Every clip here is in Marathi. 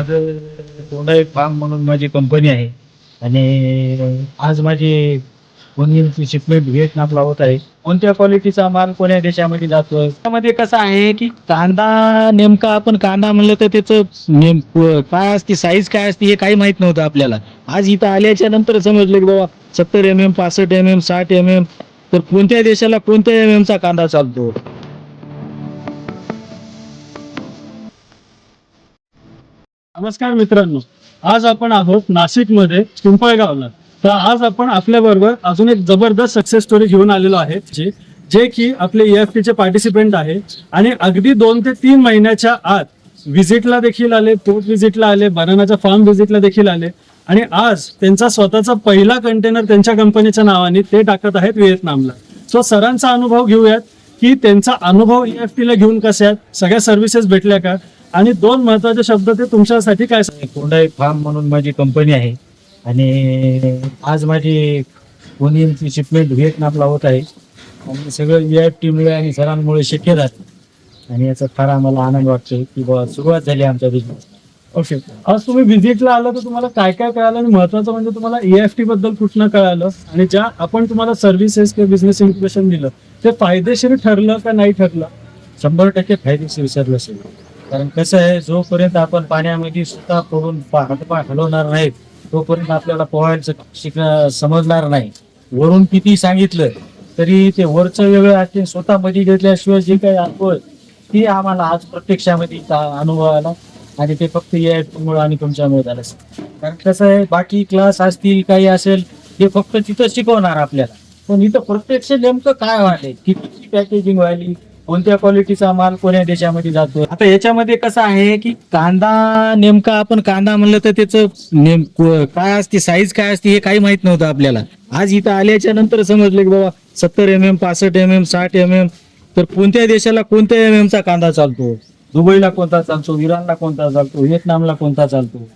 माझं कोंडाई फार्म म्हणून माझी कंपनी आहे. आणि आज माझी कोणीची शिपमेंट व्हिएतनामला होत आहे. कोणत्या क्वालिटीचा माल कोण्या देशामध्ये जातोय? त्यामध्ये कसं आहे की कांदा नेमका आपण कांदा म्हणलं तर त्याचं नेम काय असते साईज काय असते हे काही माहीत नव्हतं आपल्याला. आज इथं आल्याच्यानंतर समजलं की बाबा सत्तर एम एम पासष्ट एम एम साठ एम एम तर कोणत्या देशाला कोणत्या एम एमचा कांदा चालतो? नमस्कार मित्रांनो. आज आपण आहोत नाशिकमध्ये पिंपळगावला. तर आज आपण आपल्या बरोबर अजून एक जबरदस्त सक्सेस स्टोरी घेऊन आलेलो आहे. जे जे की आपले एफ चे पार्टिसिपेंट आहे. आणि अगदी दोन ते तीन महिन्याच्या आत व्हिजिटला देखील आले पोर्ट व्हिजिटला आले बनानाच्या फार्म व्हिजिटला देखील आले. आणि आज त्यांचा स्वतःचा पहिला कंटेनर त्यांच्या कंपनीच्या नावाने ते टाकत आहेत व्हिएतनामला. सो सरांचा अनुभव घेऊयात की त्यांचा अनुभव एफ ला घेऊन कसे आहेत? सगळ्या सर्व्हिसेस भेटल्या का? आणि दोन महत्त्वाचे शब्द ते तुमच्यासाठी काय सांग- कोंडाई फार्म म्हणून माझी कंपनी आहे. आणि आज माझी कोणीची शिपमेंट व्हिएतनामला होत आहे. आणि सगळं व्ही आय टीमुळे आणि सरांमुळे शक्य झालं. आणि याचा फार आम्हाला आनंद वाटतो की बाबा सुरुवात झाली आमच्या बिझनेस ओके. आज तुम्ही व्हिजिटला आलं तर तुम्हाला काय काय कळालं आणि महत्वाचं म्हणजे तुम्हाला एएफ टी बद्दल कुठनं कळालं? आणि ज्या आपण तुम्हाला सर्व्हिसेस किंवा बिझनेस इन्क्युबेशन दिलं ते फायदेशीर ठरलं का नाही ठरलं? शंभर टक्के फायदेशीर विचारलं असेल. कारण कसं आहे जोपर्यंत आपण पाण्यामध्ये सुद्धा पोहून हातपाय हलवणार नाहीत तोपर्यंत आपल्याला पोहायचं शिक समजणार नाही. वरून किती सांगितलं तरी ते वरचं वेगळं असते स्वतःमध्ये घेतल्याशिवाय जे काही अनुभव ती ते आम्हाला आज प्रत्यक्षामध्ये अनुभव आला. आणि ते फक्त या मुळे आणि तुमच्यामुळे झालं असेल. कारण कसं आहे बाकी क्लास असतील काही असेल हे फक्त तिथं शिकवणार आपल्याला. पण इथं प्रत्यक्ष नेमकं काय व्हायलंय किती पॅकेजिंग व्हायली? कोणत्या क्वालिटीचा माल कोण्या देशामध्ये जातो आता याच्यामध्ये कसं आहे की कांदा नेमका आपण कांदा म्हणलं तर त्याचं नेम काय असते साईज काय असते हे काही माहीत नव्हतं आपल्याला. आज इथं आल्याच्यानंतर समजलं की बाबा सत्तर एम एम पासष्ट एम एम साठ एम एम तर कोणत्या देशाला कोणत्या एम एमचा कांदा चालतो? दुबईला कोणता चालतो? इराणला कोणता चालतो? व्हिएतनामला कोणता चालतो?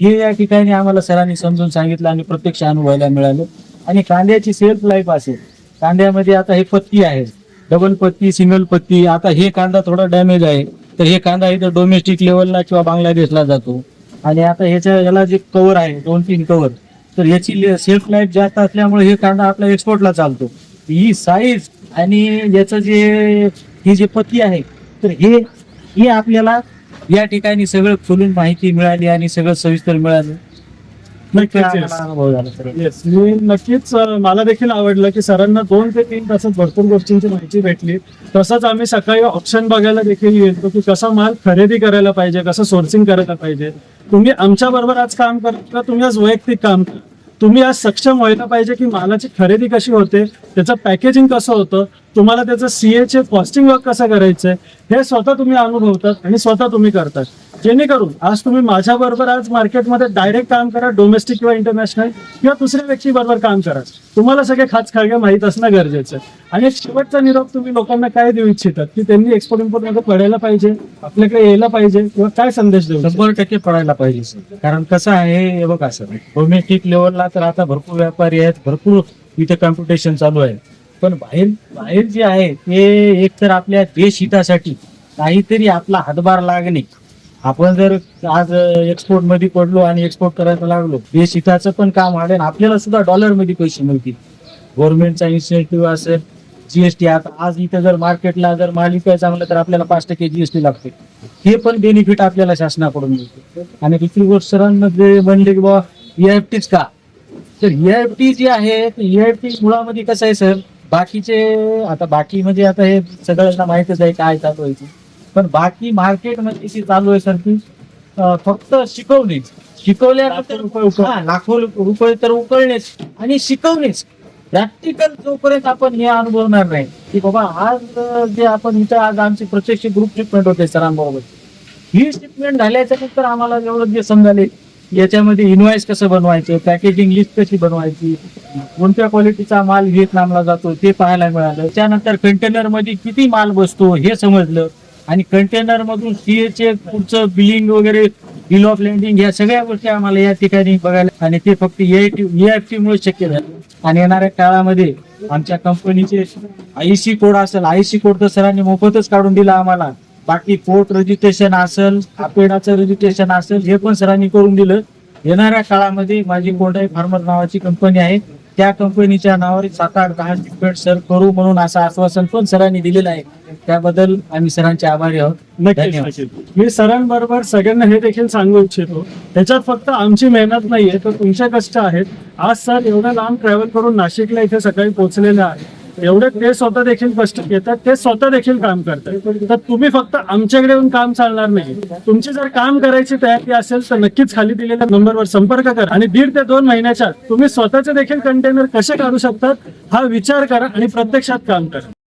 हे या ठिकाणी आम्हाला सरांनी समजून सांगितलं आणि प्रत्यक्ष अनुभवायला मिळालं. आणि कांद्याची सेल्फ लाईफ असेल. कांद्यामध्ये आता हे पत्ती आहे. डबल पत्ती सिंगल पत्ती आता हे कांदा थोडा डॅमेज आहे. तर हे कांदा इथं डोमेस्टिक लेवलला किंवा बांगलादेशला जातो. आणि आता ह्याच्या याला जे कव्हर आहे दोन तीन कव्हर तर याची सेल्फ लाईफ जास्त असल्यामुळे हे कांदा आपल्या एक्सपोर्टला चालतो. ही साईज आणि याचं जे ही जे पत्ती आहे तर हे हे आपल्याला या ठिकाणी सगळं खोलून माहिती मिळाली आणि सगळं सविस्तर मिळालं. नक्कीच, आम्हाला yes. अनुभव झाला सर येस मी नक्कीच अं, मला देखील आवडलं की सरांना दोन ते तीन तासात भरपूर गोष्टींची माहिती भेटली तसंच आम्ही सकाळी ऑप्शन बघायला देखील येतो की कसा माल खरेदी करायला पाहिजे कसं सोर्सिंग करायला पाहिजे तुम्ही आमच्या बरोबर आज काम करत का तुम्ही आज वैयक्तिक काम करा. तुम्ही आज सक्षम व्हायला पाहिजे की मालाची खरेदी कशी होते त्याचं पॅकेजिंग कसं होतं तुम्हाला त्याचं सीएचे कॉस्टिंग वर्क कसं करायचंय हे स्वतः तुम्ही अनुभवतात आणि स्वतः तुम्ही करतात जेणेकरून आज तुम्ही माझ्या बरोबर आज मार्केटमध्ये डायरेक्ट काम करा डोमेस्टिक किंवा इंटरनॅशनल किंवा दुसऱ्या व्यक्ती बरोबर काम करा. तुम्हाला सगळे खास खाळगे माहीत असणं गरजेचं आहे. आणि शेवटचा निरोप तुम्ही लोकांना काय देऊ इच्छितात? की त्यांनी एक्सपोर्ट इम्पोर्टमध्ये पडायला पाहिजे आपल्याकडे यायला पाहिजे किंवा काय संदेश देऊ शंभर टक्के पडायला पाहिजे कारण कसं आहे हे बघा सर. डोमेस्टिक लेवलला तर आता भरपूर व्यापारी आहेत भरपूर इथे कॉम्पिटिशन चालू आहे. पण बाहेर बाहेर जे आहे ते एकतर आपल्या देश हितासाठी काहीतरी आपला हातभार लागणे. आपण जर आज एक्सपोर्टमध्ये पडलो आणि एक्सपोर्ट करायला लागलो देश हिताचं पण काम वाढेल आपल्याला सुद्धा डॉलरमध्ये पैसे मिळतील. गव्हर्नमेंटचा इन्सेंटिव्ह असेल जीएसटी आता आज इथं जर मार्केटला जर माल विकायचं चांगलं तर आपल्याला पाच टक्के जीएसटी लागते. हे पण बेनिफिट आपल्याला शासनाकडून मिळते. आणि दुसरी गोष्ट सरांमध्ये म्हणले की बाबा एएफटीच का? तर एएफटी जी आहे एएफटी मुळामध्ये कसं आहे सर? बाकीचे आता बाकी म्हणजे आता हे सगळ्यांना माहितच आहे काय चालू व्हायचं पण बाकी मार्केटमध्ये जे चालू आहे सर अं, फक्त शिकवणेच. शिकवल्यानंतर लाखो रुपये उकळ- लाखो रुपये तर उकळणेच आणि शिकवणेच. प्रॅक्टिकल जोपर्यंत आपण हे अनुभवणार नाही की बाबा आज जे आपण इथं आज आमची प्रत्यक्ष ग्रुप ट्रीटमेंट होते सरांबरोबर ही ट्रीटमेंट झाल्याच्यानंतर आम्हाला एवढं जे समजाले याच्यामध्ये इन्व्हॉइस कसं बनवायचं पॅकेजिंग लिस्ट कशी बनवायची कोणत्या क्वालिटीचा माल व्हिएतनामला जातो ते पाहायला मिळालं. त्यानंतर कंटेनरमध्ये किती माल बसतो हे समजलं. आणि कंटेनर मधून सीएचे पुढचं बिलिंग वगैरे बिल ऑफ लँडिंग या सगळ्या गोष्टी आम्हाला या ठिकाणी बघायला आणि ते फक्त एआयटी मुळे शक्य झालं. आणि येणाऱ्या काळामध्ये आमच्या कंपनीचे आयसी कोड असेल आयसी कोड तर सरांनी मोफतच काढून दिला आम्हाला. बाकी पोर्ट रजिस्ट्रेशन असेल आपेडाचं रजिस्ट्रेशन असेल हे पण सरांनी करून दिलं. येणाऱ्या काळामध्ये माझी कोंडाई फार्मर नावाची कंपनी आहे. त्या कंपनीच्या नावावर सात आठ दहा शिपमेंट सर करू म्हणून असं आश्वासन पण सरांनी दिलेलं आहे. त्याबद्दल आम्ही सरांचे आभारी आहोत. नक्कीच धन्यवाद. नक्कीच. मी सरांबरोबर सगळ्यांना हे देखील सांगू इच्छितो. त्याच्यात फक्त आमची मेहनत नाहीये तर तुमचे कष्ट आहेत. आज सर एवढं लांब ट्रॅव्हल करून नाशिकला इथे सकाळी पोहोचलेले आहेत. एवढे ते स्वतः देखील कष्ट घेतात ते स्वतः देखील काम करतात. तर तुम्ही फक्त आमच्याकडे येऊन काम चालणार नाही. तुमची जर काम करायची तयारी असेल तर नक्कीच खाली दिलेल्या नंबरवर संपर्क करा. आणि दीड ते दोन महिन्याच्या तुम्ही स्वतःचे देखील कंटेनर कसे काढू शकतात हा विचार करा आणि प्रत्यक्षात काम करा.